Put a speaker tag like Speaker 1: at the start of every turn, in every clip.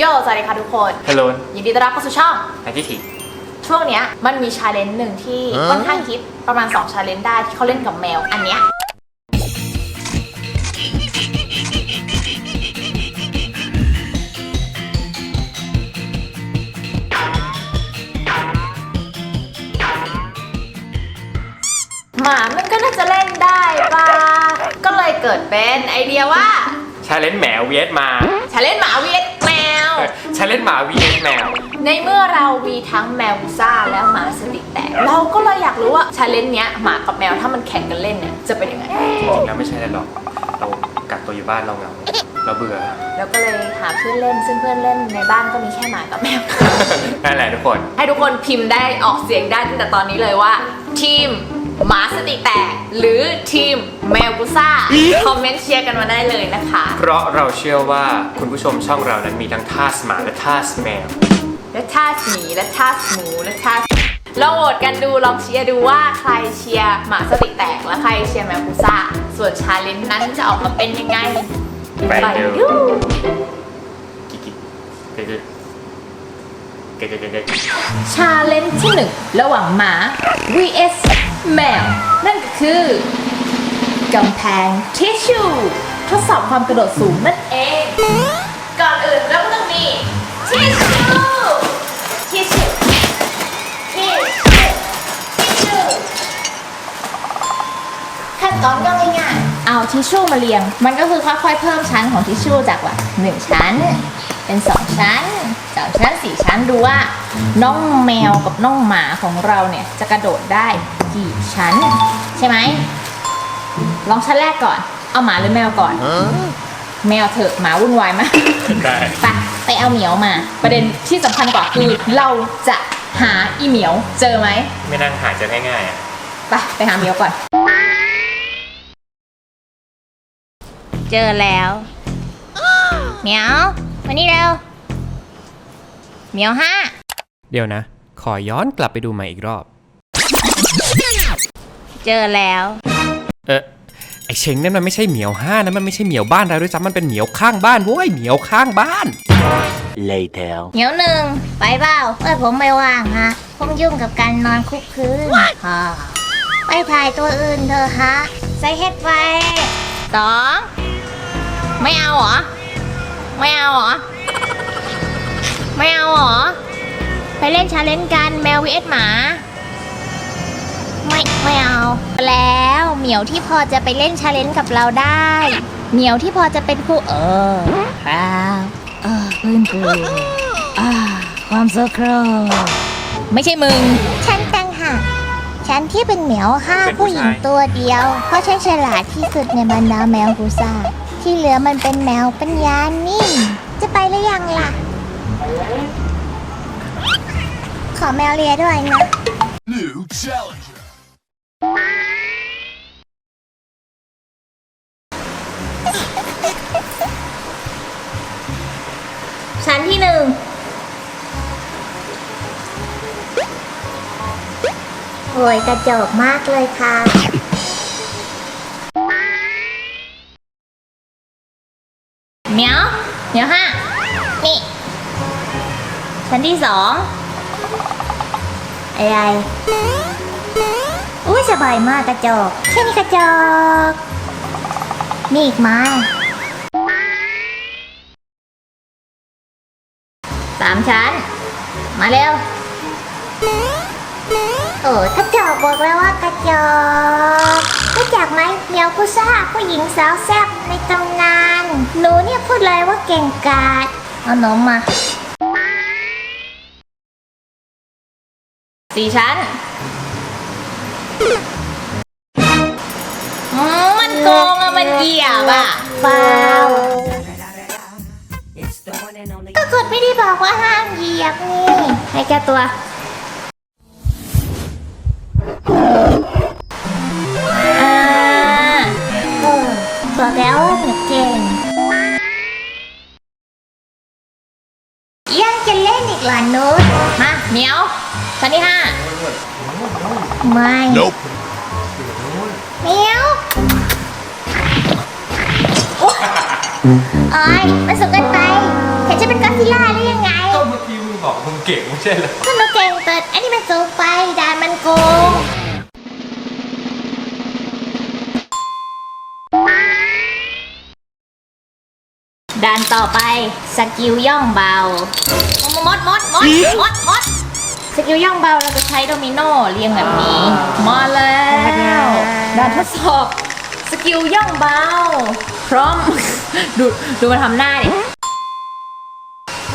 Speaker 1: โยสวัสดีค่ะทุกคน
Speaker 2: ฮัลโหล
Speaker 1: ยินดีต้อนรับเข้าสู่ช่อง
Speaker 2: ไอที่ถี
Speaker 1: ช่วงเนี้ยมันมีชาเลนจ์หนึ่งที่ค่อนข้างฮิตประมาณ2ชาเลนจ์ได้ที่เขาเล่นกับแมว อันเนี้ยหมามันก็น่าจะเล่นได้ป่ะก็เลยเกิดเป็นไอเดียว่า
Speaker 2: ชาเลนจ์แมวเวียดมา
Speaker 1: ชาเลนจ์หมาเวียด แมว
Speaker 2: ชาเลนจ์หมาเวียดแมว
Speaker 1: ในเมื่อเรามีทั้งแมวบูซ่าและหมาสติกแตก เราก็เลยอยากรู้ว่าชาเลนจ์เนี้ยหมากับแมวถ้ามันแข่งกันเล่นเนี่ยจะเป็นยังไง
Speaker 2: จริงๆแล้วไม่ใช่แล้วหรอก เรากักตัวอยู่บ้านเราเหงาเราเบื่อ
Speaker 1: แล้วก็เลยหาเพื่อนเล่น ซึ่งเพื่อนเล่นในบ้านก็มีแค่หมากับแมว
Speaker 2: นั่นแหละทุกคน
Speaker 1: ให้ทุกคนพิมพ์ได้ออกเสียงได้ตั้งแต่ตอนนี้เลยว่า ทีม หมาสติแตก หรือทีมแมวบูซ่า คอมเมนต์เชียร์กันมาได้เลยนะคะ
Speaker 2: เพราะเราเชื่อว่าคุณผู้ชมช่องเรานั้นมีทั้งทาสหมาและทาสแมว
Speaker 1: และท่าหมีและท่าหมูและท่าลองโหวตกันดูลองเชียร์ดูว่าใครเชียร์หมาสติแตกและใครเชียร์แมวบูซ่า ส่วนชาเลนจ์นั้นจะออกมาเป็นยังไง
Speaker 2: ไปดู
Speaker 1: ดู
Speaker 2: กิ๊กกิ๊กเก๊กเก๊กเก๊กเก๊กเก๊ก
Speaker 1: ชาเลนจ์ที่หนึ่งระหว่างหมา vs แมวนั่นก็คือกำแพงทิชชู่ทดสอบความกระโดดสูงนั่นเอง ก่อนอื่นเราก็ต้องมีทิชชู่ทิชชู่ทิชชู่ทิชชู่ขั้นตอนก็ง่ายๆเอาทิชชู่มาเรียง มันก็คือค่อยๆเพิ่มชั้นของทิชชู่จากว่าหนึ่งชั้น เป็นสองชั้นสามชั้นสี่ชั้นดูว่าน้องแมวกับน้องหมาของเราเนี่ยจะกระโดดได้ กี่ชั้น ใช่ไหมลองชั้นแรกก่อน เอาหมาหรือแมวก่อน แมวเถอะหมาวุ่นวายมาก
Speaker 2: ได้
Speaker 1: ไปไปเอาเหมียวมา ประเด็นที่สำคัญกว่าคือเราจะหาอีเหมียวเจอไหม
Speaker 2: ไม่นั่งหาจะง่ายๆอะ
Speaker 1: ไปไปหาเหมียวก่อน เจอแล้วเหมียวมานี่เร็วเหมียวห้า
Speaker 2: เดี๋ยวนะ ขอย้อนกลับไปดูใหม่อีกรอบ
Speaker 1: เจอแล้ว
Speaker 2: เออไอเชงนั่นมันไม่ใช่เหมียวห้านะมันไม่ใช่เหมียวบ้านเราด้วยซ้ำมันเป็นเหมียวข้างบ้านโว้ยเหมียวข้างบ้าน
Speaker 3: later
Speaker 4: เหนียวหนึ่งไปเปล่าเอ้ยผมไม่ว่างฮะผมยุ่งกับการนอนคุกคืนฮะไปถ่ายตัวอื่นเถอะฮะใส่เฮ็ดไว้
Speaker 1: สองไม่เอาเหรอ ไม่เอาเหรอ ไม่เอาเหรอ ไปเล่นชาเลนจ์กันแมว vs หมา
Speaker 4: ไม่ไม่เอา แล้วเหมียวที่พอจะไปเล่นชาเลนจ์กับเราได้ เหมียวที่พอจะเป็นคู่เออครับเออปืนปืนอ่าความโซโคร
Speaker 1: ไม่ใช่มึง
Speaker 4: ฉันตั้งหากฉันที่เป็นเหมียวห้า
Speaker 2: เป็นผู้
Speaker 4: ผู้หญิง
Speaker 2: ชาย
Speaker 4: ตัวเดียว เพราะฉันฉลาดที่สุดในบรรดาแมวกูซ่า ที่เหลือมันเป็นแมวปัญญานิ่มจะไปหรือยังล่ะ ขอแมวเลียด้วยนะ
Speaker 3: new challenger
Speaker 4: โอ้ยกระจอกมากเลยค่ะ
Speaker 1: เหมียวเหมียวห้า
Speaker 4: นี่
Speaker 1: ชั้นที่สอง
Speaker 4: อะไรอุ้ยสบายมากกระจอกแค่นี้กระจอกมีอีกไหม
Speaker 1: สามชั้น มาเร็ว
Speaker 4: โอ้กระจอกบอกแล้วว่ากระจอกรู้จักไหมเมียวกุซ่าผู้หญิงสาวแซ่บในตำนาน หนูเนี่ยพูดเลยว่าเก่งกาจเอาหนมมา
Speaker 1: สี่ชั้นอืมมันโกงอะมันเหยียบอะ
Speaker 4: เปล่าก็กดไม่ได้บอกว่าห้ามเหยียบนี่
Speaker 1: ให้แก้ตัว อ่า
Speaker 4: เออบอกแล้วว่าหนูเก่ง ยังจะเล่นอีกเหรอนุช
Speaker 1: มาเหมียวชั้นที่ห้า
Speaker 4: ไม่
Speaker 3: nope
Speaker 4: เมียวโอ้ยมันสุกเกันไปห็นฉันเป็นก็อดซิลล่าหรือยังไง
Speaker 2: ก็เมื่อกี้มึง บอกมึงเก่งไม่ใช่เหรอ
Speaker 4: ก็หนูเก่งแต่อันนี้มันสูงไปด่านมันโกงด่านต่อไปสกิลย่องเบามดมดมดมดมดสกิลย่องเบาเราจะใช้โดมิโนเรียงแบบนี้
Speaker 1: มาแล้วด่านทดสอบสกิลย่องเบา พร้อม ดูดูมาทำหน้าดิ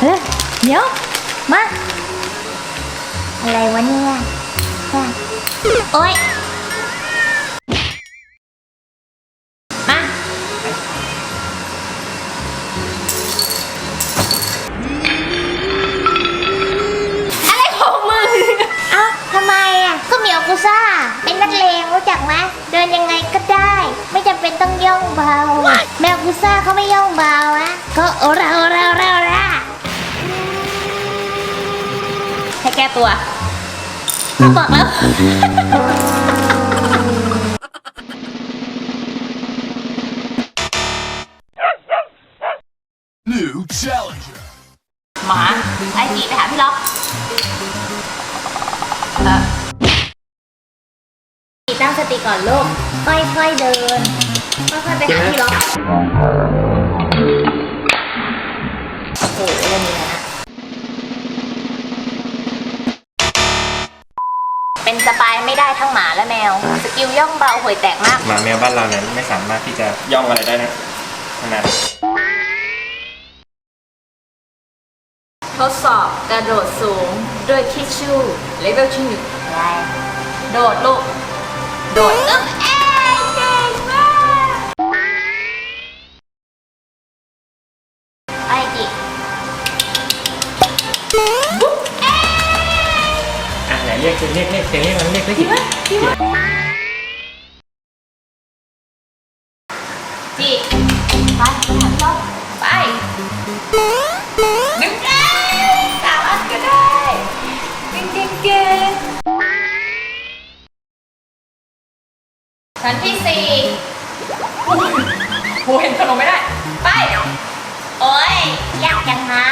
Speaker 4: เฮ้ยเดี๋ยว มา อะไรวะเนี่ยอะโอ๊ย
Speaker 1: มา อะไรของมึง
Speaker 4: เอ้าทำไมอะ ก็เหมียวกุซ่า เป็นนักเลงรู้จักไหมเดินยังไงก็ได้ ไม่จำเป็นต้องย่องเบา แมวกุซ่าเขาไม่ย่องเบาอะก็โอราโอรา
Speaker 1: ตัว
Speaker 4: เขาบอกแล้ว
Speaker 3: New challenger.
Speaker 1: หมาไอจีไปหาพี่ล็อกเออ
Speaker 4: ตั้งสติก่อนลูก ค่อยๆเดิน ค่อยๆไปหาที่ล็อก
Speaker 1: ไม่ได้ทั้งหมาและแมว สกิลย่องเบาห่วยแตกมาก
Speaker 2: หมาแมวบ้านเรานั้นไม่สามารถที่จะย่องอะไรได้นะขนาด
Speaker 1: ทดสอบกระโดดสูงด้วยทิชชู่เลเวลที่หนึ่งโดดลูก โดดอึ๊บเอ้
Speaker 4: อะ
Speaker 2: ไหนเรียกเสียงเรียกเรียกเสียงเรียกมันเรียกได้กี่
Speaker 1: จีไปไปหาพี่ล็อกไปดึงได้สามารถก็ได้เก่งเก่งเก่งชั้นที่สี่โอ้ยโหเห็นขนมไม่ได้ ไป
Speaker 4: โอ๊ยยากจังฮะ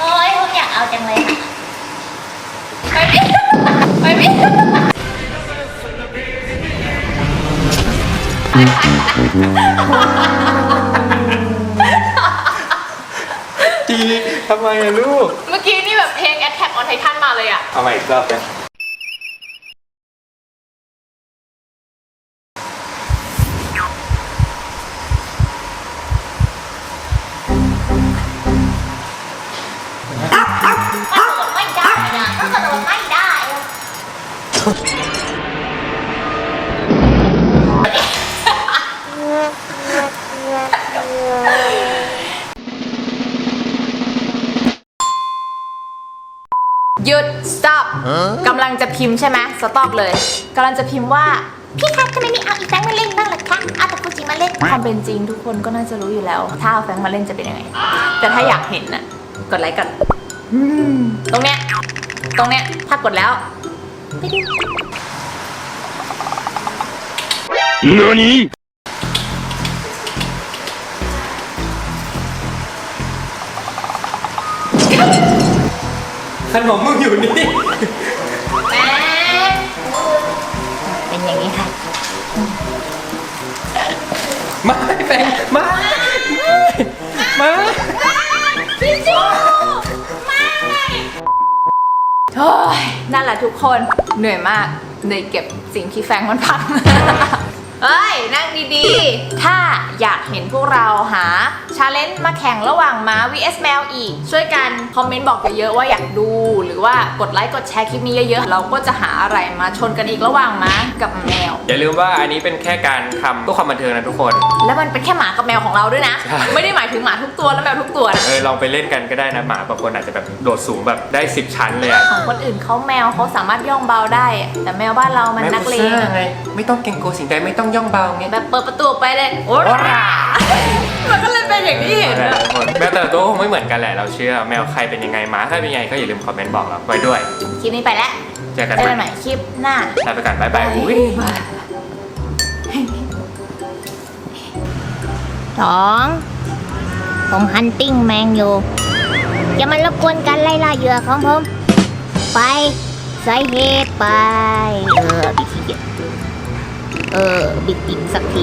Speaker 4: โอ๊ยผมอยาก เอาจังเลยค่ะ
Speaker 1: ไปไม่ไปไม่
Speaker 2: จีทำไมอะลูก
Speaker 1: เมื่อกี้นี่แบบเพลง Attack on Titan มาเลยอะ
Speaker 2: เอาใหม่อีกรอบกัน
Speaker 4: ก
Speaker 1: พิมพ์ใช่ไหม stop เลยกำลังจะพิมพ์ว่า
Speaker 4: พี่คะทำไมไม่เอาอีแฟงมาเล่นบ้างล่ะคะเอาแต่ฟูจิมาเล่น
Speaker 1: ความเป็นจริงทุกคนก็น่าจะรู้อยู่แล้ว ถ้าเอาแฟรงค์มาเล่นจะเป็นยังไง แต่ถ้าอยากเห็นน่ะกดไลค์ก่อนอืมตรงเนี้ยตรงเนี้ยถ้ากดแล้ว
Speaker 4: ไปดู
Speaker 3: NANI?
Speaker 2: ขนมมึงอยู่นี่
Speaker 1: มา
Speaker 2: แฟนมามา
Speaker 1: พี่จูไม่โอ้ยนั่นแหละทุกคนเหนื่อยมากเหนื่อยเก็บสิ่งที่แฟงมันพัง เฮ้ย นั่งดีๆ ถ้าอยากเห็นพวกเราหาชาเลนจ์มาแข่งระหว่างม้า vs แมวอีก ช่วยกันคอมเมนต์บอกเยอะๆว่าอยากดู หรือว่ากดไลค์กดแชร์คลิปนี้เยอะๆ เราก็จะหาอะไรมาชนกันอีกระหว่างม้ากับแมว
Speaker 2: อย่าลืมว่าอันนี้เป็นแค่การทำเพื่อความบันเทิงนะทุกคน
Speaker 1: แล้วมันเป็นแค่หมากับแมวของเราด้วยนะ
Speaker 2: ใช่
Speaker 1: ไม่ได้หมายถึงหมาทุกตัวและแมวทุกตัวนะ
Speaker 2: เออลองไปเล่นกันก็ได้นะหมาบางคนอาจจะแบบโดดสูงแบบได้ 10 ชั้นเลยอะ
Speaker 1: ของคนอื่นเขาแมวเขาสามารถย่องเบาได้อะแต่แมวบ้านเรามันนักเลง
Speaker 2: แม่อุตส่าห์ไงไม่ต้องเก่งโกลัวสิ่งใดไม่ต้องย่องเบาเงี้ย
Speaker 1: แบบเปิดประตูไปเลยโอ้
Speaker 2: โห
Speaker 1: มันก็เลยเป็นอย่างที่เห็นนะ
Speaker 2: แม้แต่ตัวคงไม่เหมือนกันแหละเราเชื่อแมวใครเป็นยังไงหมาใครเป็นยังไงก็อย่าลืมคอมเมนต์บอกเราไว้ด้วย
Speaker 1: คลิปนี้ไปแล้ว
Speaker 2: เจอกัน
Speaker 1: เน
Speaker 2: ใหม่
Speaker 1: คลิปหน้า
Speaker 2: ลาไปก่อนบ๊ายบายอุ้ย
Speaker 1: สองผมฮันติ้งแมงอยู่อย่ามารบกวนกันไล่ล่าเหยื่อของผม ไปใส่เหตุไป เออพี่ขี้เกียจ เออบิดติดสักที